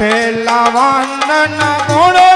પેલા વાંદન ગુણપતિ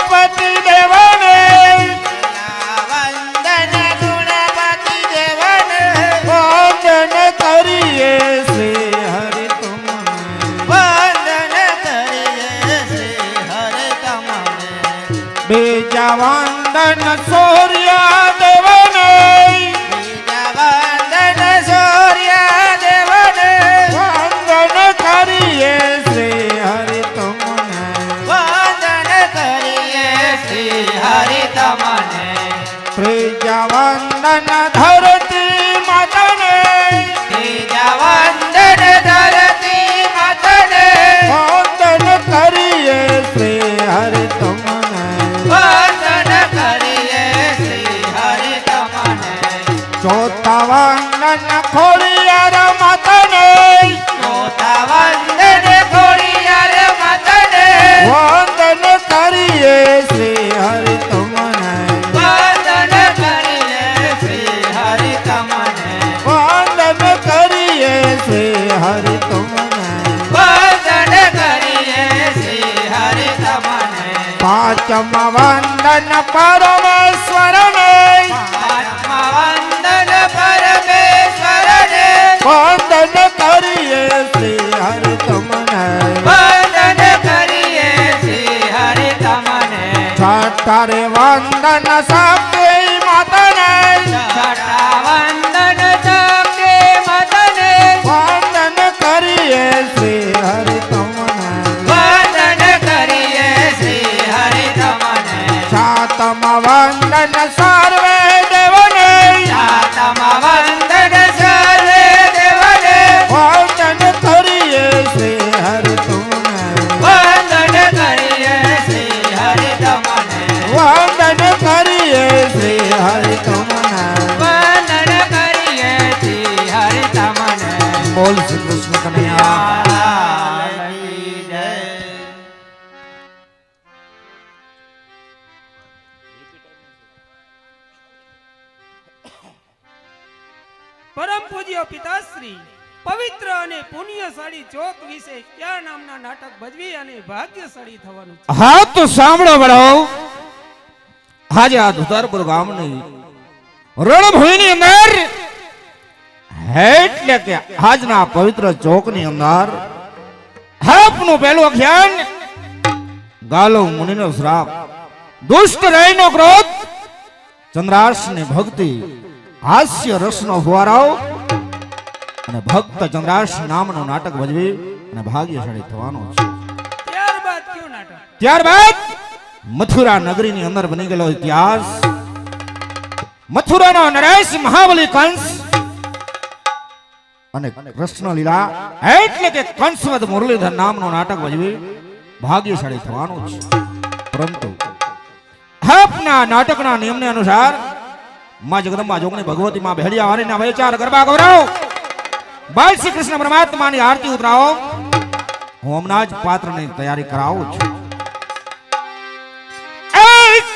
પાંચમ વંદન પરમેશ્વરને આત્મા વંદન પરમેશ્વરને વંદન કરીએ શ્રી હર તમને વંદન કરીએ શ્રી હર તમને છઠ્ઠારે વંદન શક્તિ હા, તો સાંભળો વડાવ આજે આ ધુતારપુર ગામની રણભૂમિની અંદર, એટલે કે આજના પવિત્ર ચોકની અંદર હાપનું પહેલું અખ્યાન ગાલો મુનિનો શ્રાપ. દુષ્ટ રહીનો ક્રોધ ચંદ્રાર્શની ભક્તિ, હાસ્ય રસનો ફુવારાઓ અને ભક્ત નામ નામનું નાટક ભજવી અને ભાગ્યશાળી થવાનો છે. ત્યારબાદ કયું નાટક? ત્યારબાદ મથુરા નગરીની અંદર બની ગયેલો ઇતિહાસ. મથુરાનો નરેશ મહાબલી કંસ અને કૃષ્ણ લીલા એટલે કે કંસવદ મુરલીધર નામનું નાટક ભજવી ભાગ્યશાળી થવાનું છે. પરંતુ આપના નાટકના નિયમને અનુસારમાં જગદંબા જોગણી ભગવતી માં ભેડિયા વારીના વેચાર ગરબા ગૌરવ. બાલ શ્રી કૃષ્ણ પરમાત્માની આરતી ઉતરાવો. હું હમણાં જ પાત્રની તૈયારી કરાવું છું.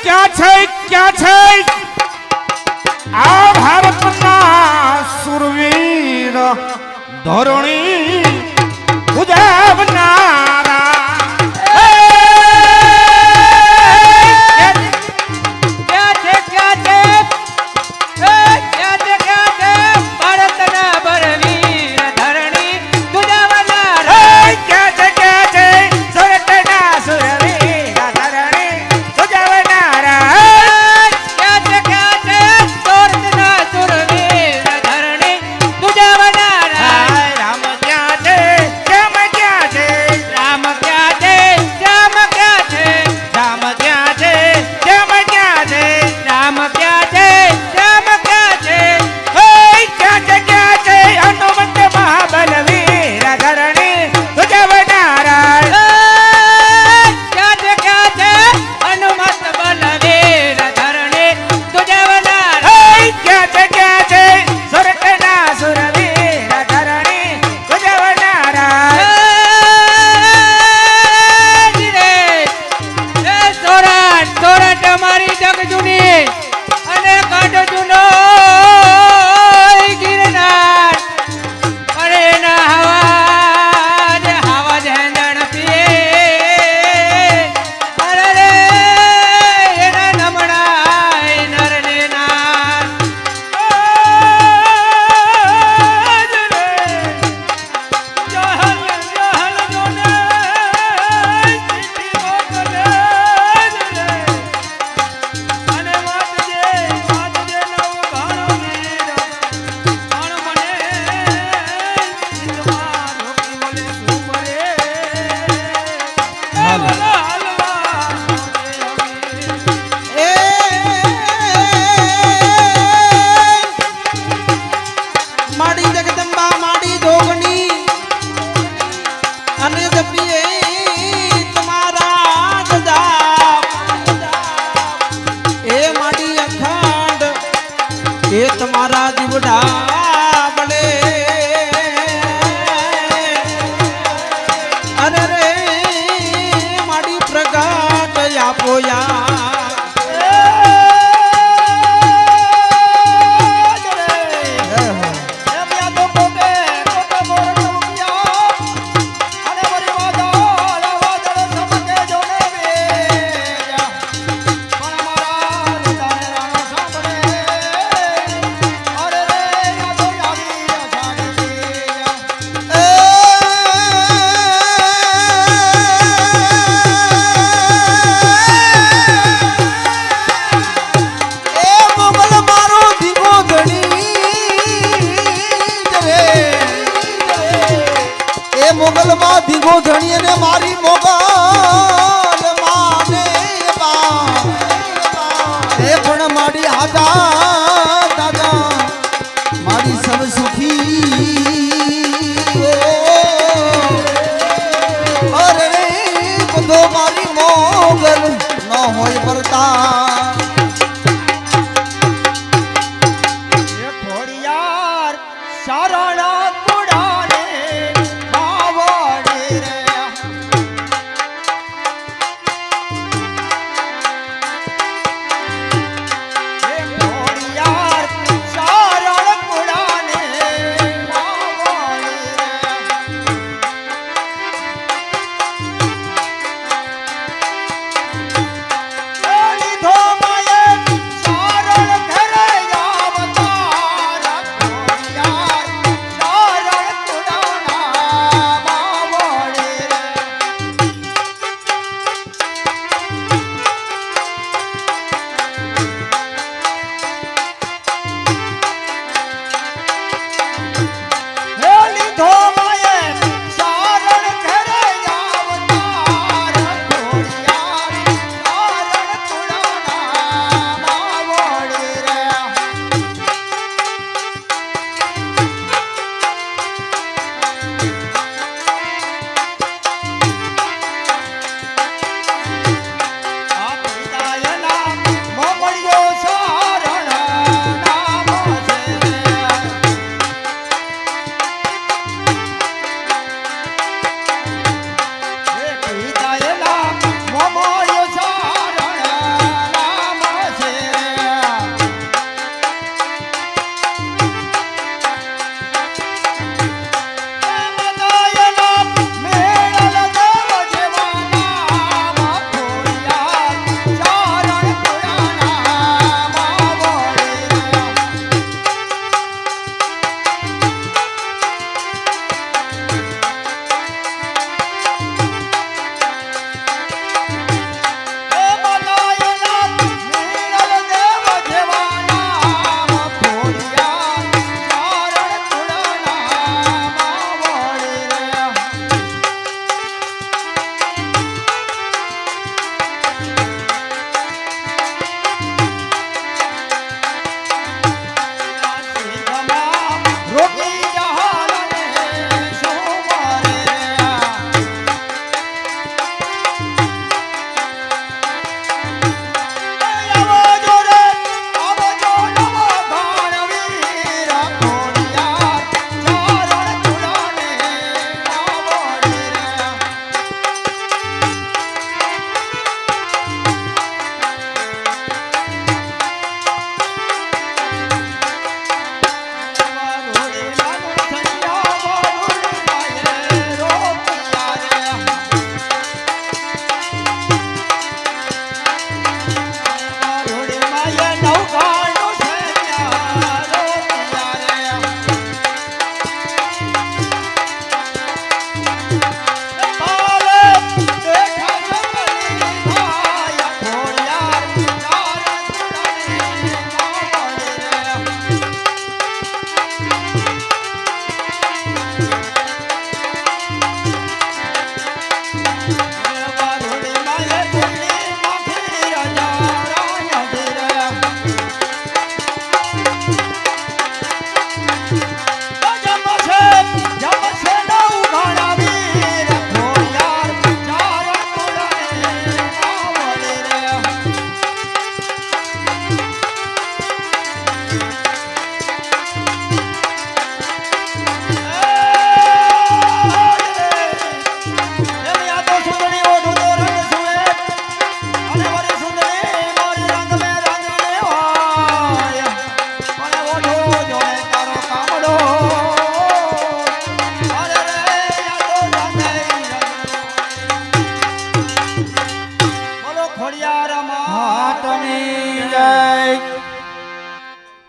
ક્યાં છે ક્યાં છે? આ ભારતના સુરવીર ધોરણી ઉજાવનારા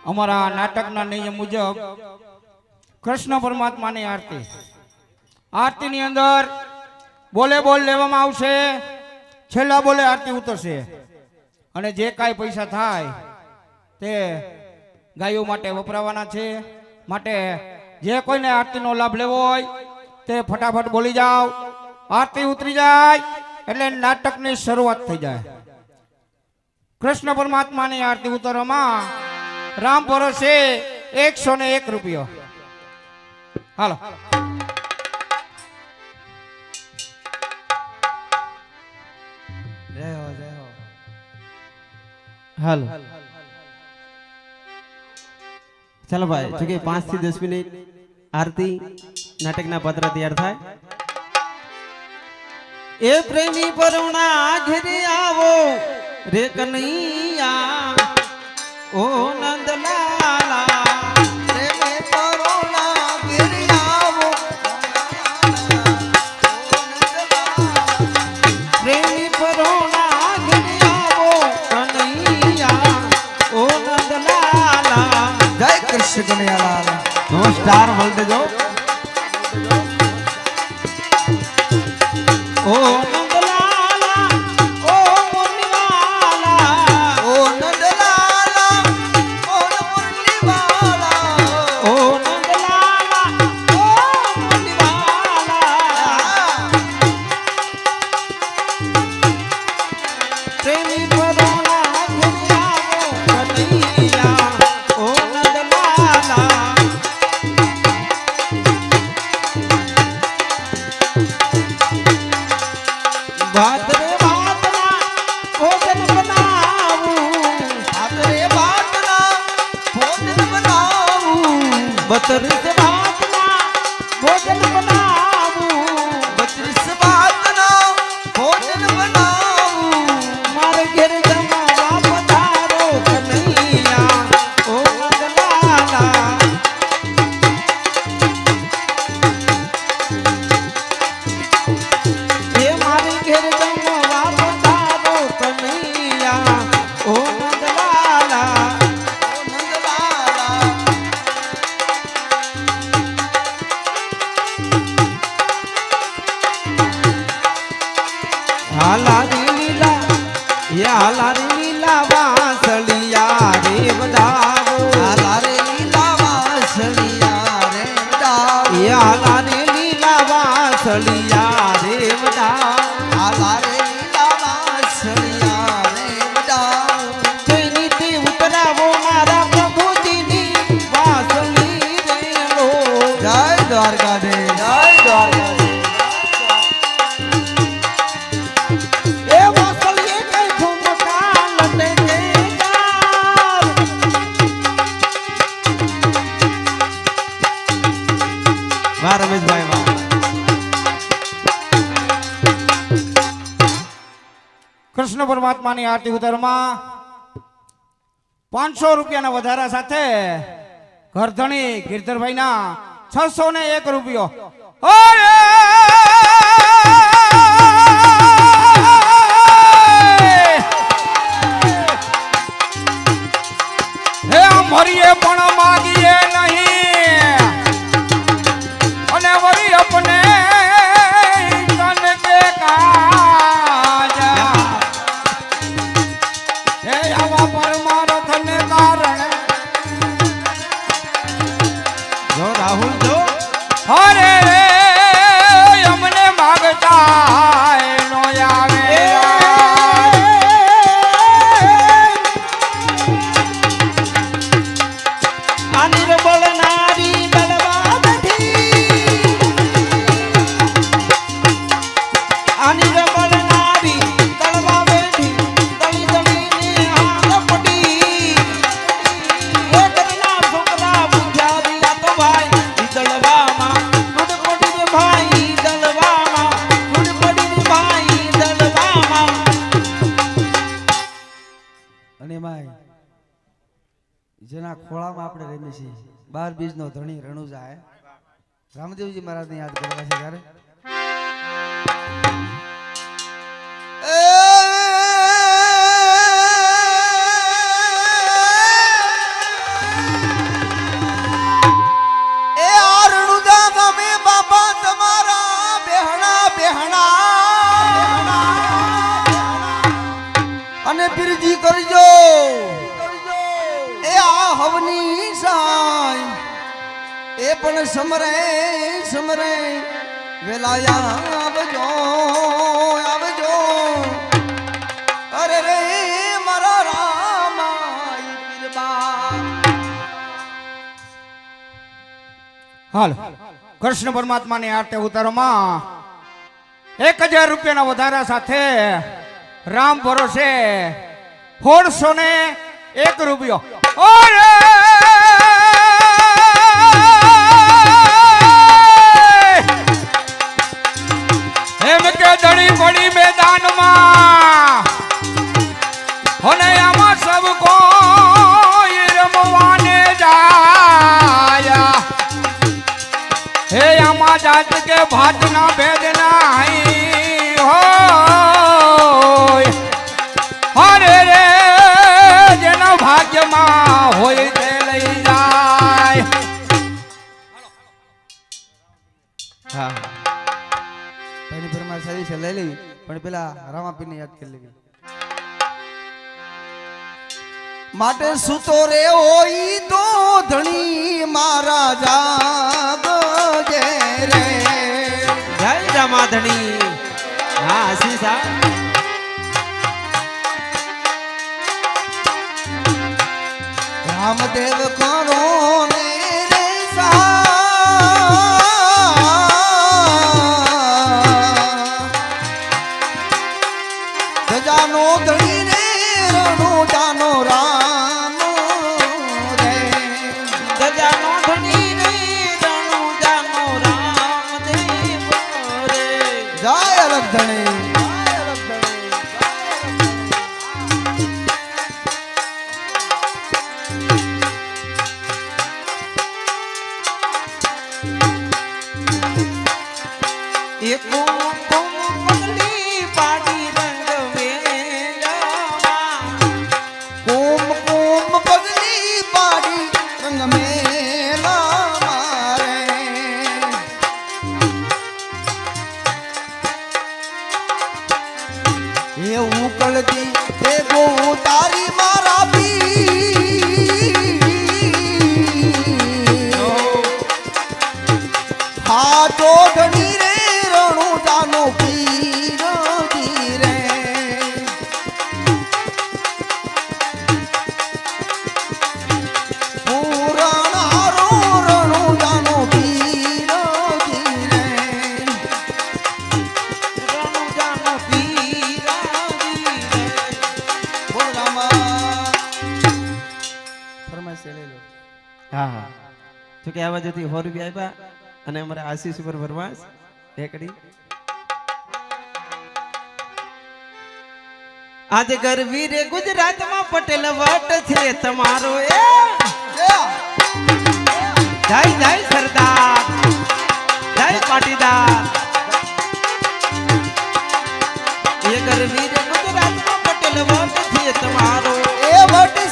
અમારા નાટકના નિયમ મુજબ કૃષ્ણ પરમાત્માની આરતી. આરતીની અંદર બોલે બોલ લેવામાં આવશે છેલ્લા બોલે આરતી ઉતરશે. અને જે કાંઈ પૈસા થાય તે ગાયો માટે વપરાવાના છે. માટે જે કોઈને આરતીનો લાભ લેવો હોય તે ફટાફટ બોલી જાઓ. આરતી ઉતરી જાય. એટલે નાટકની શરૂઆત થઈ જાય કૃષ્ણ પરમાત્માની આરતી ઉતારવામાં રામ ભરોસે એકસો ને એક રૂપિયો હાલો હાલો ચાલો ભાઈ જો કે પાંચ થી દસ મિનિટ આરતી નાટકના પાત્ર તૈયાર થાય એ પ્રેમી પરુણા ઘેરે આવો, રે કનૈયા, ઓ નંદલાલા જય કૃષ્ણ કનૈયા લાલ નમસ્કાર વલ્દજો કૃષ્ણ પરમાત્માની આરતી ઉતરમાં પાંચસો રૂપિયાના વધારા સાથે ઘરધણી ગીરધરભાઈના છસો ને એક રૂપિયો. હે મરીએ પણ માગી રામદેવજી મહારાજને યાદ કરવા છે ત્યારે? અને પીરજી કરજો. એ આ હવની સાય એ પણ સમરે કૃષ્ણ પરમાત્મા આવજો. અરે રે, મારા આરતે ઉતારોમાં એક હજાર રૂપિયાના વધારા સાથે રામ ભરોસે ફોરસો ને એક રૂપિયો. સુતો રે ઓઈ તો ધણી મારા જાગજે રે. જય રામા ધણી હા આશીષા રામદેવ કરો હા હા. તો કે આવા જતી સો રૂપિયા આપ્યા અને અમારા આશીષ ઉપર ફરમાશ એકડી આજે ગરવી રે ગુજરાતમાં પટેલ વટ છે તમારો એ. જય જય સરદાર. જય પાટીદાર. એ ગરવી રે ગુજરાતમાં પટેલ વટ છે તમારો એ વટ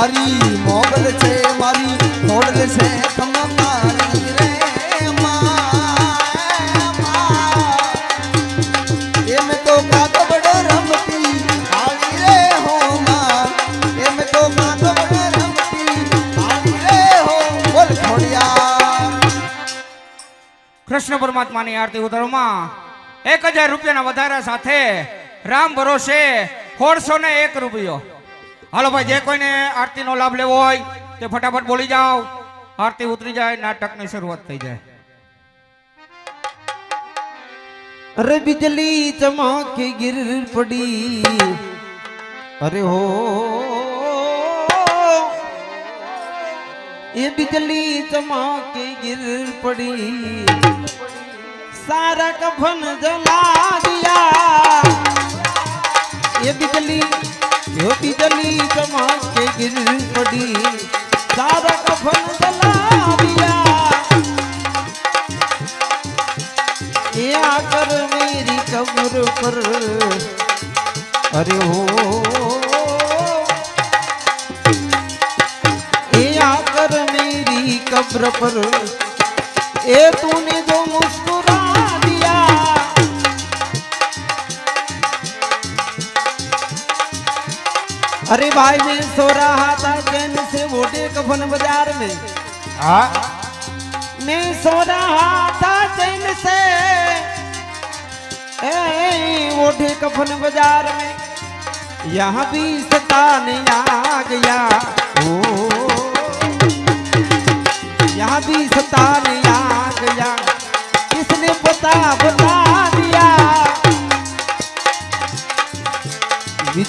મારી, મોગલ છે મારી મોડલ છે કૃષ્ણ પરમાત્માની આરતી ઉતારોમાં એક હજાર રૂપિયાના વધારા સાથે રામ ભરોસે સોળસો ને એક રૂપિયો. હાલો ભાઈ, જે કોઈને આરતીનો લાભ લેવો હોય તે ફટાફટ બોલી જાઓ. આરતી ઉતરી જાય, નાટકની શરૂઆત થઈ જાય. અરે બિજલી ચમકે ગીર પડી. અરે હો. એ બિજલી ચમકે ગીર પડી. સારા કફન જલા દિયા. એ બિજલી જ્યોતિ જલી કમાસ કે ગિર પડી. સારા કફન જલાવ્યા એ આગર મેરી કબર પર. અરે હો. એ આગર મેરી કબર પર. એ તું अरे भाई मैं सो रहा था चैन से वोटे कफन बाज़ार में। હા मैं सो रहा था चैन से। ए ओढ़े कफन बाज़ार में। यहाँ भी सतान आ गया। ओ यहाँ भी सतान आ गया। किसने पता बता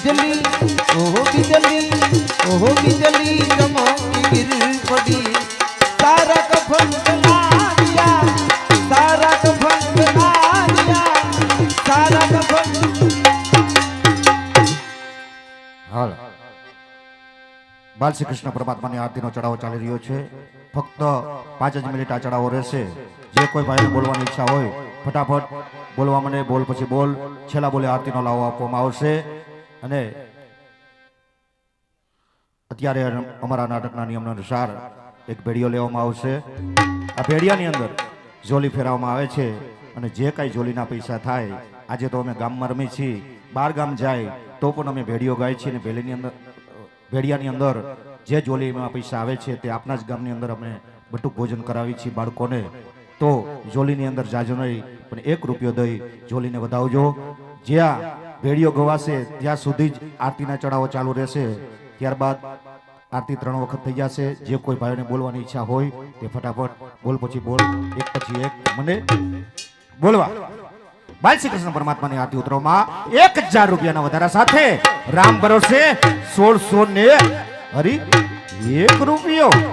बिजली ओह बिजली ओह बिजली चमकी गिर पड़ी सारा कफन जला दिया सारा कफन जला दिया सारा कफन હાલ બાલ શ્રી કૃષ્ણ પરમાત્માની આરતીનો ચડાવો ચાલી રહ્યો છે ફક્ત પાંચ જ મિનિટ આ ચડાવો રહેશે જે કોઈ ભાઈને બોલવાની ઈચ્છા હોય ફટાફટ બોલવા મને બોલ પછી બોલ છેલ્લા બોલે આરતીનો લાવો આપવામાં આવશે અને અત્યારે અમારા નાટકના નિયમ અનુસાર એક ભેડિયો લેવામાં આવશે. આ ભેડિયાની અંદર જોલી ફેરવવામાં આવે છે અને જે કાંઈ જોલીના પૈસા થાય, આજે તો અમે ગામમાં રમી છીએ, બાર ગામ જાય, તો પણ અમે ભેડિયો ગાય છીએ અને ભેલીની અંદર ભેડિયાની અંદર જે જોલીમાં પૈસા આવે છે તે આપના જ ગામની અંદર અમે બટુક ભોજન કરાવી છીએ બાળકોને. તો જોલીની અંદર જાજો નહીં, પણ એક રૂપિયો દઈ જોલીને વધાવજો. જ્યાં ભેડિયો ગવાશે, ત્યાં સુધી જ આરતીના ચડાવો ચાલુ રહેશે. ત્યારબાદ આરતી ત્રણ વખત થઈ જશે. જે કોઈ ભાઈઓને બોલવાની ઈચ્છા હોય તે ફટાફટ બોલ પછી બોલ, એક પછી એક. મને બોલવા. બાલ કૃષ્ણ પરમાત્માની આરતી ઉતરવામાં એક હજાર રૂપિયાના વધારા સાથે રામ ભરોસે સોળસો ને હરી એક રૂપિયો.